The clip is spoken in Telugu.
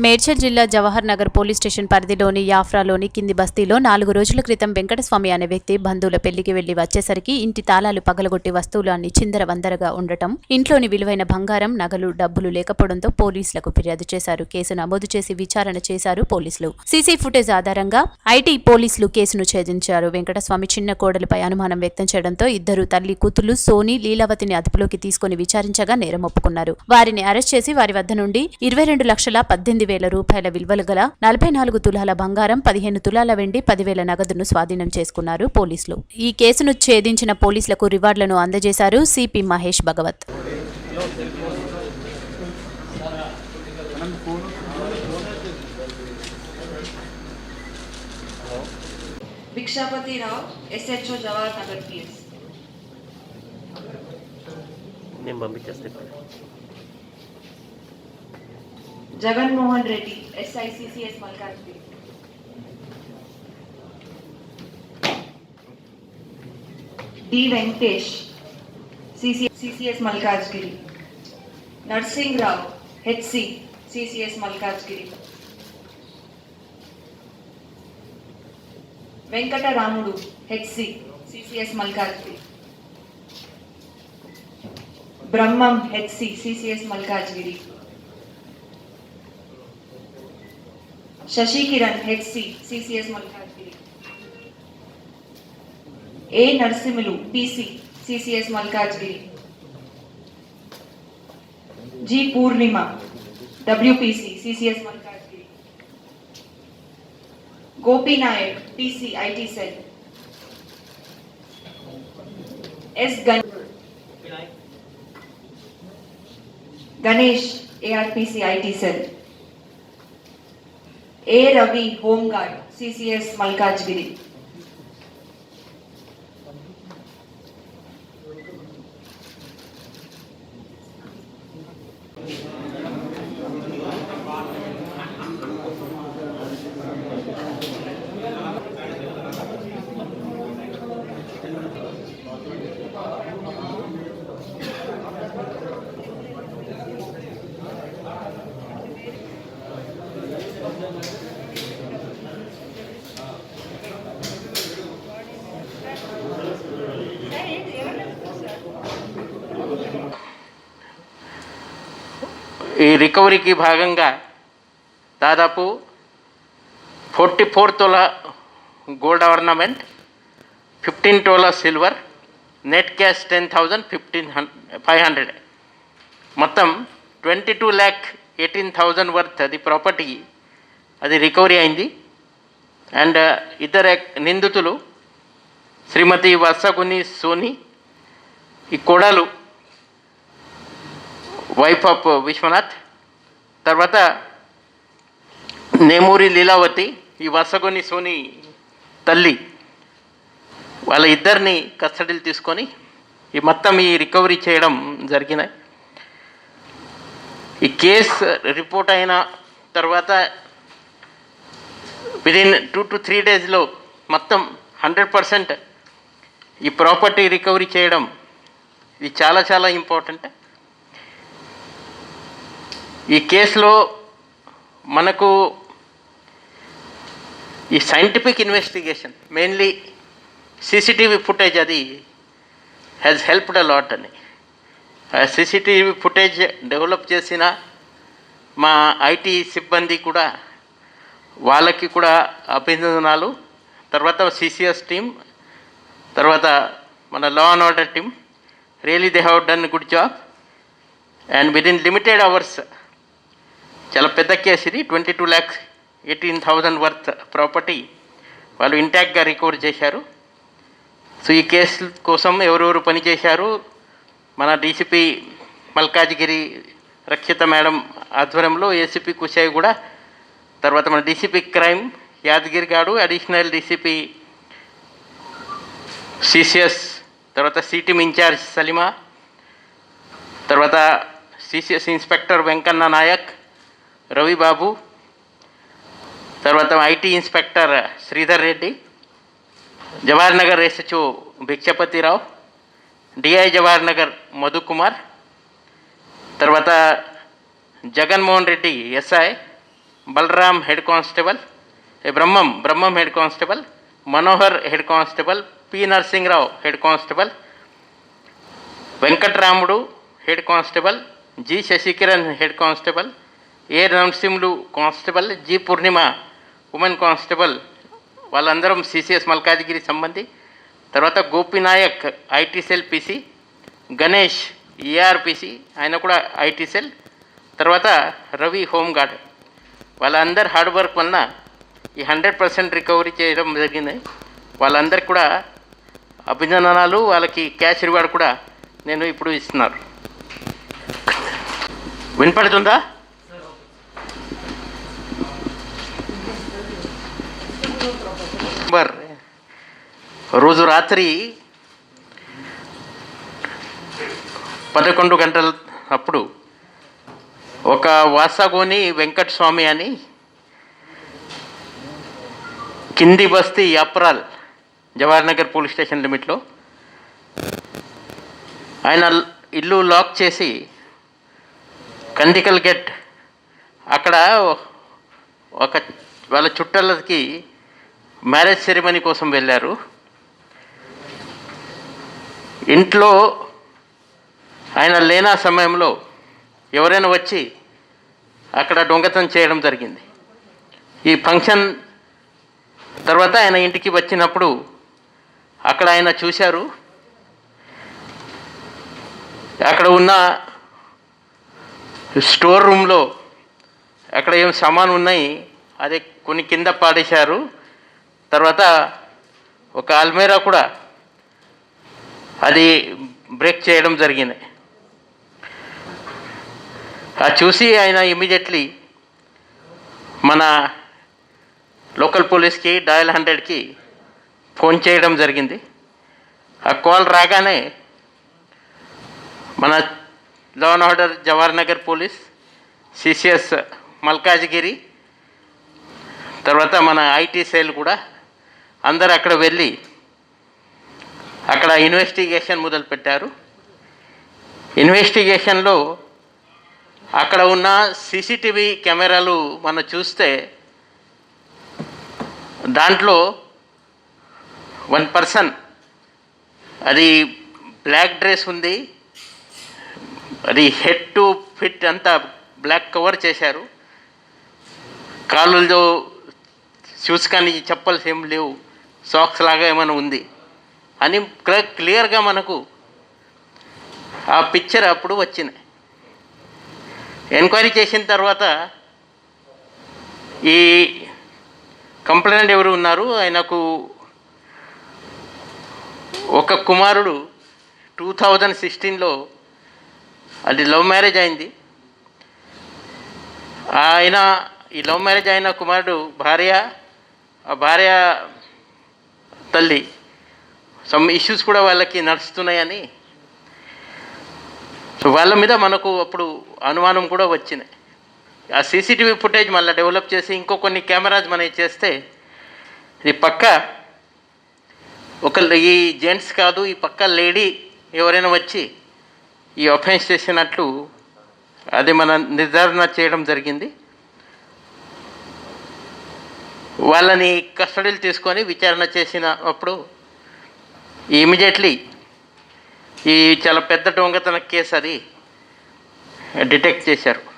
మేడ్చల్ జిల్లా జవహర్ నగర్ పోలీస్ స్టేషన్ పరిధిలోని యాఫ్రాలోని కింది బస్తీలో నాలుగు రోజుల క్రితం వెంకటస్వామి అనే వ్యక్తి బంధువుల పెళ్ళికి వెళ్ళి వచ్చేసరికి ఇంటి తాళాలు పగలగొట్టి వస్తువులు అన్ని చిందరవందరగా ఉండటం ఇంట్లోని విలువైన బంగారం నగలు డబ్బులు లేకపోవడంతో పోలీసులకు ఫిర్యాదు చేశారు. కేసు నమోదు చేసి విచారణ చేశారు పోలీసులు. సీసీ ఫుటేజ్ ఆధారంగా ఐటీ పోలీసులు కేసును ఛేదించారు. వెంకటస్వామి చిన్న కోడలిపై అనుమానం వ్యక్తం చేయడంతో ఇద్దరు తల్లి కూతులు సోని లీలావతిని అదుపులోకి తీసుకుని విచారించగా నేరం ఒప్పుకున్నారు. వారిని అరెస్ట్ చేసి వారి వద్ద నుండి ఇరవై రెండు లక్షల పద్దెనిమిది వేల రూపాయల విలువలు గల నలభై నాలుగు తులాల బంగారం పదిహేను తులాల వెండి పదివేల నగదును స్వాధీనం చేసుకున్నారు పోలీసులు. ఈ కేసును ఛేదించిన పోలీసులకు రివార్డులను అందజేశారు CP Mahesh Bhagwat. Bhikshapathi Rao SHO Jawahar Nagar PS నేను పంపించేస్తే ఇప్పుడు Jaganmohan Reddy SI CCS Malkajgiri D Venkatesh CC CCS Malkajgiri Narsing Rao HC CCS Malkajgiri Venkataramudu HC CCS Malkajgiri Brahmam HC CCS Malkajgiri Shashikiran HC CCS Malkajgiri A Narasimhulu PC CCS Malkajgiri G Purnima WPC CCS Malkajgiri Gopi Naik PC IT cell S gun Ganesh ARPC IT cell A Ravi home guard CCS Malkajgiri ఈ రికవరీకి భాగంగా దాదాపు forty four tola gold ornament fifteen tola silver net cash ten thousand fifteen five hundred. మొత్తం twenty two lakh eighteen thousand worth అది ప్రాపర్టీ. అది రికవరీ అయింది. అండ్ uh, ఇతర నిందితులు శ్రీమతి వర్షగుని సోని ఈ కోడలు వైఫ్ ఆఫ్ విశ్వనాథ్. తర్వాత నేమూరి లీలావతి ఈ వసగొని సోని తల్లి. వాళ్ళ ఇద్దరిని కస్టడీలు తీసుకొని ఈ మొత్తం ఈ రికవరీ చేయడం జరిగినాయి. ఈ కేస్ రిపోర్ట్ అయిన తర్వాత విదిన్ టూ టు త్రీ డేస్లో మొత్తం హండ్రెడ్ పర్సెంట్ ఈ ప్రాపర్టీ రికవరీ చేయడం ఇది చాలా చాలా ఇంపార్టెంట్ ఈ కేసులో మనకు ఈ scientific investigation mainly CCTV footage అది హ్యాస్ హెల్ప్డ్ అ లాట్ అని. సీసీటీవీ ఫుటేజ్ డెవలప్ చేసిన మా ఐటీ సిబ్బంది కూడా వాళ్ళకి కూడా అభినందనాలు. తర్వాత సిసిఎస్ టీం తర్వాత మన law and order team really they have done good job and within limited hours చాలా పెద్ద కేసు ఇది. Twenty two lakhs eighteen thousand worth property వాళ్ళు ఇంటాక్ట్గా రికవర్ చేశారు. సో ఈ కేసు కోసం ఎవరెవరు పనిచేశారు మన డీసీపీ మల్కాజ్గిరి రక్షిత మేడం ఆధ్వర్యంలో ఏసీపీ కుషాయి కూడా తర్వాత మన DCP crime Yadagiri garu additional DCP CCS తర్వాత సిటీమ్ ఇన్ఛార్జ్ సలీమా తర్వాత సిసిఎస్ ఇన్స్పెక్టర్ వెంకన్న నాయక్ రవి బాబు తర్వాత IT inspector Sridhar Reddy Jawahar Nagar SHO Bhikshapathirao DI Jawahar Nagar Madhukumar తర్వాత Jaganmohan Reddy SI Balram head constable A Brahmam Brahmam head constable Manohar head constable P Narasimharao head constable Venkatramudu head constable G Shashikiran head constable A Narasimhulu constable G Purnima women constable వాళ్ళందరం సిసిఎస్ మల్కాజిగిరి సంబంధి. తర్వాత Gopinayak IT cell PC Ganesh ERPC ఆయన కూడా ఐటీ సెల్. తర్వాత రవి హోంగార్డ్ వాళ్ళందరి హార్డ్ వర్క్ వలన ఈ హండ్రెడ్ పర్సెంట్ రికవరీ చేయడం జరిగింది. వాళ్ళందరికీ కూడా అభినందనాలు వాళ్ళకి క్యాష్ రివార్డ్ కూడా నేను ఇప్పుడు ఇస్తున్నారు. వినపడుతుందా? రోజు రాత్రి పదకొండు గంటల అప్పుడు ఒక వాసాగోని వెంకట స్వామి అని కింది బస్తీ యాప్రాల్ జవహర్ నగర్ పోలీస్ స్టేషన్ లిమిట్లో ఆయన ఇల్లు లాక్ చేసి కందికల్ గెట్ అక్కడ ఒక వాళ్ళ చుట్టాలకి మ్యారేజ్ సెరమనీ కోసం వెళ్ళారు. ఇంట్లో ఆయన లేనా సమయంలో ఎవరైనా వచ్చి అక్కడ దొంగతనం చేయడం జరిగింది. ఈ ఫంక్షన్ తర్వాత ఆయన ఇంటికి వచ్చినప్పుడు అక్కడ ఆయన చూశారు. అక్కడ ఉన్న స్టోర్ రూమ్లో అక్కడ ఏం సామాను ఉన్నాయి అదే కొన్ని కింద పాడేశారు. తర్వాత ఒక అల్మేరా కూడా అది బ్రేక్ చేయడం జరిగింది. అది చూసి ఆయన ఇమీడియట్లీ మన లోకల్ పోలీస్కి డయల్ హండ్రెడ్కి ఫోన్ చేయడం జరిగింది. ఆ కాల్ రాగానే మన law and order Jawahar Nagar police CCS Malkajgiri తర్వాత మన ఐటీ సెల్ కూడా అందరు అక్కడ వెళ్ళి అక్కడ ఇన్వెస్టిగేషన్ మొదలుపెట్టారు. ఇన్వెస్టిగేషన్లో అక్కడ ఉన్న సీసీటీవీ కెమెరాలు మనం చూస్తే దాంట్లో వన్ పర్సన్ అది బ్లాక్ డ్రెస్ ఉంది. అది హెడ్ టు ఫిట్ అంతా బ్లాక్ కవర్ చేశారు. కాళ్ళలో షూస్ కానీ చెప్పల్స్ ఏం లేవు. సాక్స్ లాగా ఏమైనా ఉంది. అని క్లియర్గా మనకు ఆ పిక్చర్ అప్పుడు వచ్చింది. ఎంక్వైరీ చేసిన తర్వాత ఈ కంప్లైంట్ ఎవరు ఉన్నారు? ఆయనకు ఒక కుమారుడు టూ థౌజండ్ సిక్స్టీన్లో అది లవ్ మ్యారేజ్ అయింది. ఆయన ఈ లవ్ మ్యారేజ్ అయిన కుమారుడు భార్య ఆ భార్య తల్లి సమ్ ఇష్యూస్ కూడా వాళ్ళకి నడుస్తున్నాయని. సో వాళ్ళ మీద మనకు అప్పుడు అనుమానం కూడా వచ్చింది. ఆ సీసీటీవీ ఫుటేజ్ మళ్ళీ డెవలప్ చేసి ఇంకో కొన్ని కెమెరాస్ మనకి చేస్తే ఇది పక్క ఒక ఈ జెంట్స్ కాదు ఈ పక్క లేడీ ఎవరైనా వచ్చి ఈ అఫెన్స్ చేసినట్లు అది మన నిర్ధారణ చేయడం జరిగింది. వాళ్ళని కస్టడీలు తీసుకొని విచారణ చేసినప్పుడు ఇమీడియట్లీ ఈ చాలా పెద్ద దొంగతన కేసు అది. డిటెక్ట్ చేశారు.